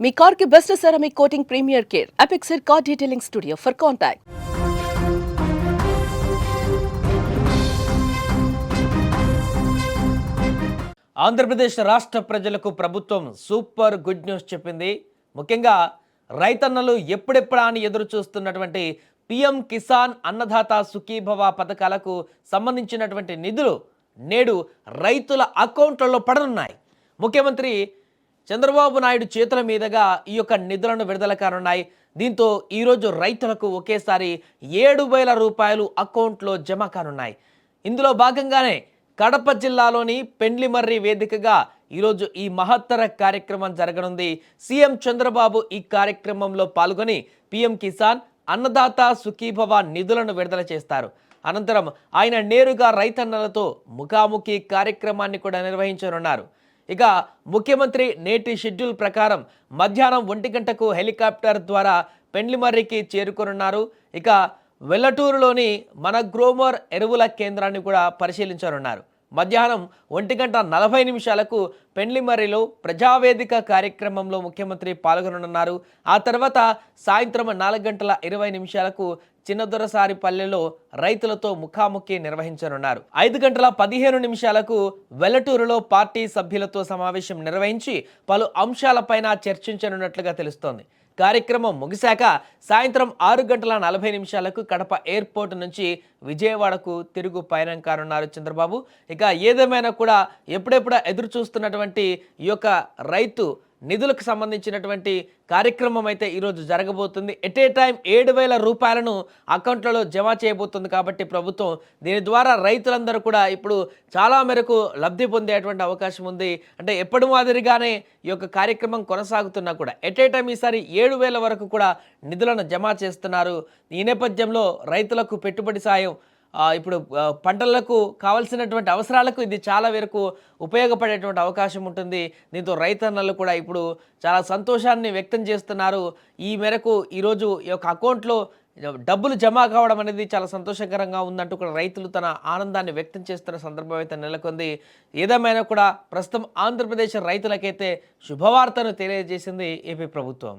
మీ కార్కి best ceramic coating premier care. Apexer car detailing studio for contact Andhra Pradesh రాష్ట్ర ప్రజలకు ప్రభుత్వం super good news చెప్పింది. ముఖ్యంగా రైతన్నలు ఎప్పుడెప్పుడా అని ఎదురు చూస్తున్నటువంటి పిఎం కిసాన్ అన్నదాత సుఖీభవ పథకాలకు సంబంధించినటువంటి నిధులు నేడు రైతుల అకౌంట్లలో పడనున్నాయి. ముఖ్యమంత్రి చంద్రబాబు నాయుడు చేతుల మీదుగా ఈ యొక్క నిధులను విడుదల కానున్నాయి. దీంతో ఈరోజు రైతులకు ఒకేసారి ఏడు వేల రూపాయలు అకౌంట్లో జమ కానున్నాయి. ఇందులో భాగంగానే కడప జిల్లాలోని పెండ్లిమర్రి వేదికగా ఈరోజు ఈ మహత్తర కార్యక్రమం జరగనుంది. సీఎం చంద్రబాబు ఈ కార్యక్రమంలో పాల్గొని పీఎం కిసాన్ అన్నదాత సుఖీభవ నిధులను విడుదల చేస్తారు. అనంతరం ఆయన నేరుగా రైతన్నలతో ముఖాముఖి కార్యక్రమాన్ని కూడా నిర్వహించనున్నారు. ఇక ముఖ్యమంత్రి నేటి షెడ్యూల్ ప్రకారం మధ్యాహ్నం ఒంటి గంటకు హెలికాప్టర్ ద్వారా పెండ్లిమర్రికి చేరుకోనున్నారు. ఇక వెల్లటూరులోని మన గ్రోమర్ ఎరువుల కేంద్రాన్ని కూడా పరిశీలించనున్నారు. మధ్యాహ్నం ఒంటి గంట నలభై నిమిషాలకు పెండ్లిమర్రిలో ప్రజావేదిక కార్యక్రమంలో ముఖ్యమంత్రి పాల్గొననున్నారు. ఆ తర్వాత సాయంత్రం నాలుగు గంటల ఇరవై నిమిషాలకు చిన్నదొరసారి పల్లెలో రైతులతో ముఖాముఖి నిర్వహించనున్నారు. ఐదు గంటల పదిహేను నిమిషాలకు వెల్లటూరులో పార్టీ సభ్యులతో సమావేశం నిర్వహించి పలు అంశాలపైన చర్చించనున్నట్లుగా తెలుస్తోంది. కార్యక్రమం ముగిశాక సాయంత్రం ఆరు గంటల నలభై నిమిషాలకు కడప ఎయిర్పోర్ట్ నుంచి విజయవాడకు తిరుగు పయనం కానున్నారు చంద్రబాబు. ఇక ఏదేమైనా కూడా ఎప్పుడెప్పుడు ఎదురు చూస్తున్నటువంటి ఈ యొక్క రైతు నిధులకు సంబంధించినటువంటి కార్యక్రమం అయితే ఈరోజు జరగబోతుంది. ఎట్ ఏ టైం ఏడు వేల రూపాయలను అకౌంట్లలో జమ చేయబోతుంది కాబట్టి ప్రభుత్వం దీని ద్వారా రైతులందరూ కూడా ఇప్పుడు చాలా మేరకు లబ్ధి పొందేటువంటి అవకాశం ఉంది. అంటే ఎప్పటి మాదిరిగానే ఈ యొక్క కార్యక్రమం కొనసాగుతున్నా కూడా ఎట్ ఏ టైం ఈసారి ఏడు వేల వరకు కూడా నిధులను జమ చేస్తున్నారు. ఈ నేపథ్యంలో రైతులకు పెట్టుబడి సాయం ఇప్పుడు పంటలకు కావాల్సినటువంటి అవసరాలకు ఇది చాలా వరకు ఉపయోగపడేటువంటి అవకాశం ఉంటుంది. దీంతో రైతన్నలు కూడా ఇప్పుడు చాలా సంతోషాన్ని వ్యక్తం చేస్తున్నారు. ఈ మేరకు ఈరోజు ఈ యొక్క అకౌంట్లో డబ్బులు జమ కావడం అనేది చాలా సంతోషకరంగా ఉందంటూ కూడా రైతులు తన ఆనందాన్ని వ్యక్తం చేస్తున్న సందర్భం అయితే నెలకొంది. ఏదేమైనా కూడా ప్రస్తుతం ఆంధ్రప్రదేశ్ రైతులకైతే శుభవార్తను తెలియజేసింది ఏపీ ప్రభుత్వం.